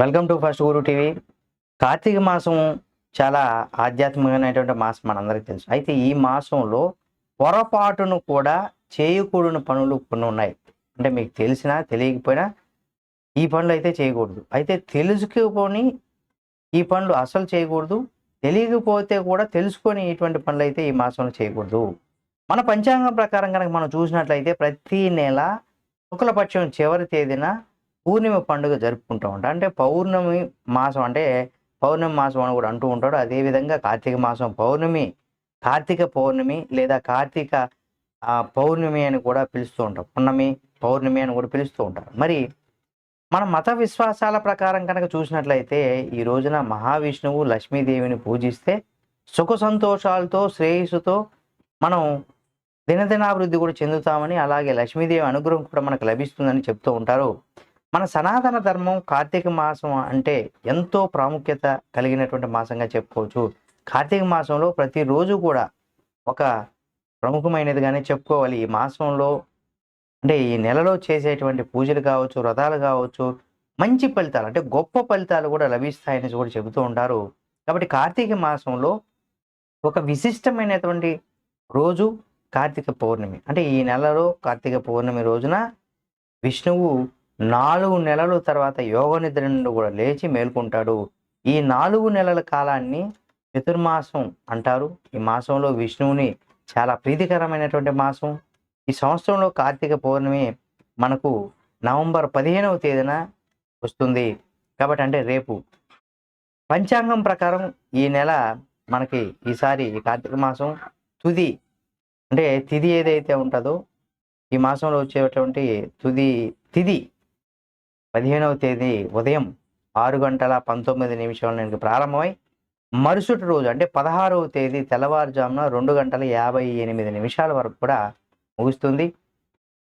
Welcome to First Guru TV Kartika మాసం చాలా ఆధ్యాత్మికమైనటువంటి మాసం మనందరికీ తెలుసు. అయితే ఈ మాసంలో పొరపాటును కూడా చేయకూడని పనులు కొన్ని ఉన్నాయి. అంటే మీకు తెలిసినా తెలియకపోయినా ఈ పనులు అయితే చేయకూడదు. అయితే తెలుసుకుపోని ఈ పనులు అసలు చేయకూడదు. తెలియకపోతే కూడా తెలుసుకొని ఇటువంటి పనులు అయితే ఈ మాసంలో చేయకూడదు. మన పంచాంగం ప్రకారం కనుక మనం చూసినట్లయితే ప్రతి నెల శుక్లపక్షం చివరి తేదీన పూర్ణిమ పండుగ జరుపుకుంటూ ఉంటాం. అంటే పౌర్ణమి మాసం అంటే పౌర్ణమి మాసం అని కూడా అంటూ ఉంటాడు. అదేవిధంగా కార్తీక మాసం పౌర్ణమి కార్తీక పౌర్ణమి లేదా కార్తీక పౌర్ణమి అని కూడా పిలుస్తూ ఉంటాం. పున్నమి పౌర్ణమి అని కూడా పిలుస్తూ ఉంటారు. మరి మన మత విశ్వాసాల ప్రకారం కనుక చూసినట్లయితే ఈ రోజున మహావిష్ణువు లక్ష్మీదేవిని పూజిస్తే సుఖ సంతోషాలతో శ్రేయస్సుతో మనం దినదినాభివృద్ధి కూడా చెందుతామని అలాగే లక్ష్మీదేవి అనుగ్రహం కూడా మనకు లభిస్తుందని చెప్తూ ఉంటారు. మన సనాతన ధర్మం కార్తీక మాసం అంటే ఎంతో ప్రాముఖ్యత కలిగినటువంటి మాసంగా చెప్పుకోవచ్చు. కార్తీక మాసంలో ప్రతిరోజు కూడా ఒక ప్రముఖమైనదిగానే చెప్పుకోవాలి. ఈ మాసంలో అంటే ఈ నెలలో చేసేటువంటి పూజలు కావచ్చు వ్రతాలు కావచ్చు మంచి ఫలితాలు అంటే గొప్ప ఫలితాలు కూడా లభిస్తాయని కూడా చెబుతూ ఉంటారు. కాబట్టి కార్తీక మాసంలో ఒక విశిష్టమైనటువంటి రోజు కార్తీక పౌర్ణమి. అంటే ఈ నెలలో కార్తీక పౌర్ణమి రోజున విష్ణువు నాలుగు నెలల తర్వాత యోగ నిద్ర నుండి కూడా లేచి మేల్కొంటాడు. ఈ నాలుగు నెలల కాలాన్ని చతుర్మాసం అంటారు. ఈ మాసంలో విష్ణువుని చాలా ప్రీతికరమైనటువంటి మాసం. ఈ సంవత్సరంలో కార్తీక పౌర్ణమి మనకు నవంబర్ పదిహేనవ తేదీన వస్తుంది. కాబట్టి అంటే రేపు. పంచాంగం ప్రకారం ఈ నెల మనకి ఈసారి ఈ కార్తీక మాసం తుది అంటే తిది ఏదైతే ఉంటుందో ఈ మాసంలో వచ్చేటువంటి తుది తిది పదిహేనవ తేదీ ఉదయం ఆరు గంటల పంతొమ్మిది నిమిషాల నుంచి ప్రారంభమై మరుసటి రోజు అంటే పదహారవ తేదీ తెల్లవారుజామున రెండు గంటల యాభై ఎనిమిది నిమిషాల వరకు కూడా ముగుస్తుంది.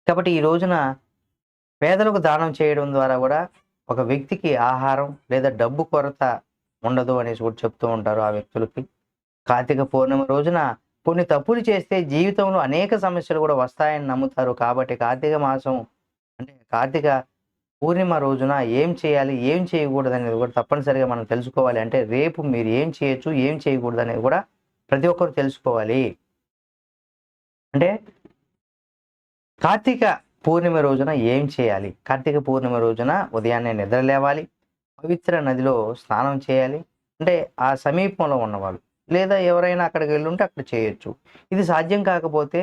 కాబట్టి ఈ రోజున పేదలకు దానం చేయడం ద్వారా కూడా ఒక వ్యక్తికి ఆహారం లేదా డబ్బు కొరత ఉండదు అనేసి కూడా చెప్తూ ఉంటారు ఆ వ్యక్తులకి. కార్తీక పౌర్ణమి రోజున కొన్ని తప్పులు చేస్తే జీవితంలో అనేక సమస్యలు కూడా వస్తాయని నమ్ముతారు. కాబట్టి కార్తీక మాసం అంటే కార్తీక పూర్ణిమ రోజున ఏం చేయాలి ఏం చేయకూడదు అనేది కూడా తప్పనిసరిగా మనం తెలుసుకోవాలి. అంటే రేపు మీరు ఏం చేయొచ్చు ఏం చేయకూడదు అనేది కూడా ప్రతి ఒక్కరు తెలుసుకోవాలి. అంటే కార్తీక పూర్ణిమ రోజున ఏం చేయాలి? కార్తీక పూర్ణిమ రోజున ఉదయాన్నే నిద్ర లేవాలి పవిత్ర నదిలో స్నానం చేయాలి. అంటే ఆ సమీపంలో ఉన్నవాళ్ళు లేదా ఎవరైనా అక్కడికి వెళ్ళి ఉంటే అక్కడ చేయొచ్చు. ఇది సాధ్యం కాకపోతే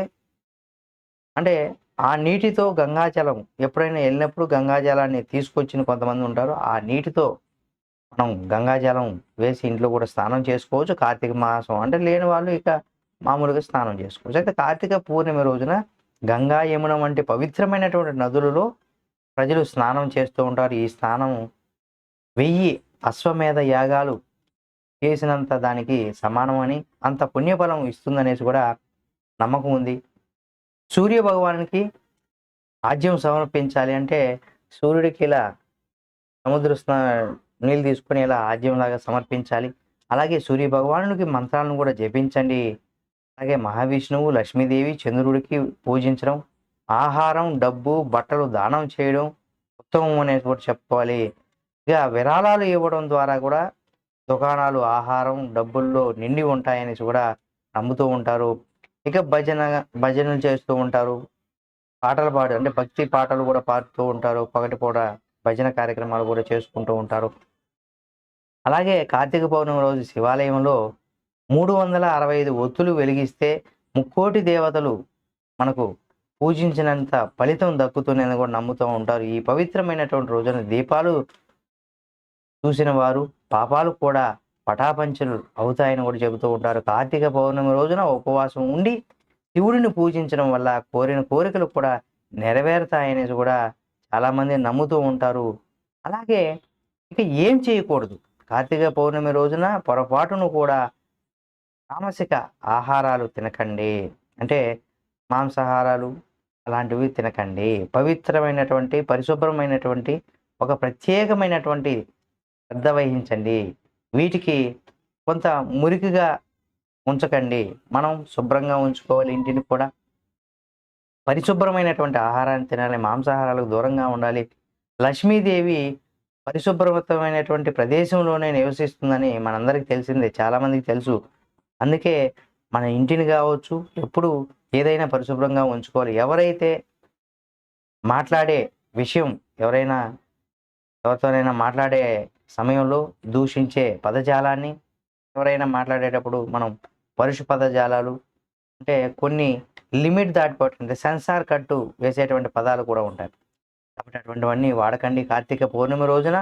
అంటే ఆ నీటితో గంగాజలం ఎప్పుడైనా వెళ్ళినప్పుడు గంగాజలాన్ని తీసుకొచ్చిన కొంతమంది ఉంటారు. ఆ నీటితో మనం గంగాజలం వేసి ఇంట్లో కూడా స్నానం చేసుకోవచ్చు. కార్తీక మాసం అంటే లేని వాళ్ళు ఇక మామూలుగా స్నానం చేసుకోవచ్చు. అయితే కార్తీక పూర్ణిమ రోజున గంగా యమున వంటి పవిత్రమైనటువంటి నదులలో ప్రజలు స్నానం చేస్తూ ఉంటారు. ఈ స్నానం వెయ్యి అశ్వమేధ యాగాలు చేసినంత దానికి సమానం అని అంత పుణ్యఫలం ఇస్తుందనేసి కూడా నమ్మకం ఉంది. సూర్య భగవానికి ఆజ్యం సమర్పించాలి అంటే సూర్యుడికి ఇలా సముద్ర నీళ్ళు తీసుకొని ఇలా ఆజ్యంలాగా సమర్పించాలి. అలాగే సూర్య భగవానుడికి మంత్రాలను కూడా జపించండి. అలాగే మహావిష్ణువు లక్ష్మీదేవి చంద్రుడికి పూజించడం ఆహారం డబ్బు బట్టలు దానం చేయడం ఉత్తమం అనేది కూడా చెప్పుకోవాలి. ఇక విరాళాలు ఇవ్వడం ద్వారా కూడా దుకాణాలు ఆహారం డబ్బుల్లో నిండి ఉంటాయనేసి కూడా నమ్ముతూ ఉంటారు. ఇక భజన భజనలు చేస్తూ ఉంటారు. పాటలు పాడు అంటే భక్తి పాటలు కూడా పాడుతూ ఉంటారు. పగటిపూట భజన కార్యక్రమాలు కూడా చేసుకుంటూ ఉంటారు. అలాగే కార్తీక పౌర్ణమి రోజు శివాలయంలో మూడు వందల అరవై ఐదు ఒత్తులు వెలిగిస్తే ముక్కోటి దేవతలు మనకు పూజించినంత ఫలితం దక్కుతుందని కూడా నమ్ముతూ ఉంటారు. ఈ పవిత్రమైనటువంటి రోజున దీపాలు చూసిన వారు పాపాలు కూడా పటాపంచలు అవుతాయని కూడా చెబుతూ ఉంటారు. కార్తీక పౌర్ణమి రోజున ఉపవాసం ఉండి శివుడిని పూజించడం వల్ల కోరిన కోరికలు కూడా నెరవేరుతాయనేసి కూడా చాలామంది నమ్ముతూ ఉంటారు. అలాగే ఇక ఏం చేయకూడదు. కార్తీక పౌర్ణమి రోజున పొరపాటును కూడా తామసిక ఆహారాలు తినకండి. అంటే మాంసాహారాలు అలాంటివి తినకండి. పవిత్రమైనటువంటి పరిశుభ్రమైనటువంటి ఒక ప్రత్యేకమైనటువంటి శ్రద్ధ వహించండి. వీటికి కొంత మురికిగా ఉంచకండి. మనం శుభ్రంగా ఉంచుకోవాలి ఇంటిని కూడా. పరిశుభ్రమైనటువంటి ఆహారాన్ని తినాలి మాంసాహారాలకు దూరంగా ఉండాలి. లక్ష్మీదేవి పరిశుభ్రతమైనటువంటి ప్రదేశంలోనే నివసిస్తుందని మనందరికీ తెలిసిందే చాలామందికి తెలుసు. అందుకే మన ఇంటిని కావచ్చు ఎప్పుడు ఏదైనా పరిశుభ్రంగా ఉంచుకోవాలి. ఎవరైతే మాట్లాడే విషయం ఎవరైనా ఎవరితోనైనా మాట్లాడే సమయంలో దూషించే పదజాలాన్ని ఎవరైనా మాట్లాడేటప్పుడు మనం పరుషు పదజాలాలు అంటే కొన్ని లిమిట్ దాటిపోతుంటే సెన్సార్ కట్టు వేసేటువంటి పదాలు కూడా ఉంటాయి. కాబట్టి అటువంటివన్నీ వాడకండి. కార్తీక పౌర్ణమి రోజున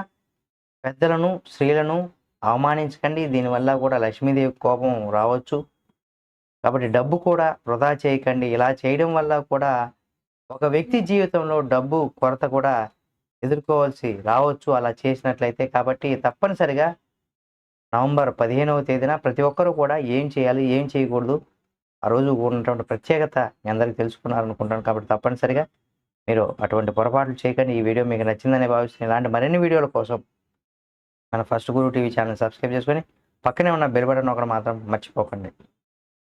పెద్దలను స్త్రీలను అవమానించకండి. దీనివల్ల కూడా లక్ష్మీదేవి కోపం రావచ్చు. కాబట్టి డబ్బు కూడా వృధా చేయకండి. ఇలా చేయడం వల్ల కూడా ఒక వ్యక్తి జీవితంలో డబ్బు కొరత కూడా ఎదుర్కోవాల్సి రావచ్చు. అలా చేసినట్లయితే కాబట్టి తప్పనిసరిగా నవంబర్ పదిహేనవ తేదీన ప్రతి ఒక్కరూ కూడా ఏం చేయాలి ఏం చేయకూడదు ఆ రోజు ఉన్నటువంటి ప్రత్యేకత మీ అందరికీ తెలుసుకున్నారనుకుంటాను కాబట్టి తప్పనిసరిగా మీరు అటువంటి పొరపాట్లు చేయకండి. ఈ వీడియో మీకు నచ్చిందని భావిస్తున్నాను ఇలాంటి మరిన్ని వీడియోల కోసం మన First Guru TV channel subscribe చేసుకొని పక్కనే ఉన్న బెల్ బటన్ ఒకటి మాత్రం మర్చిపోకండి.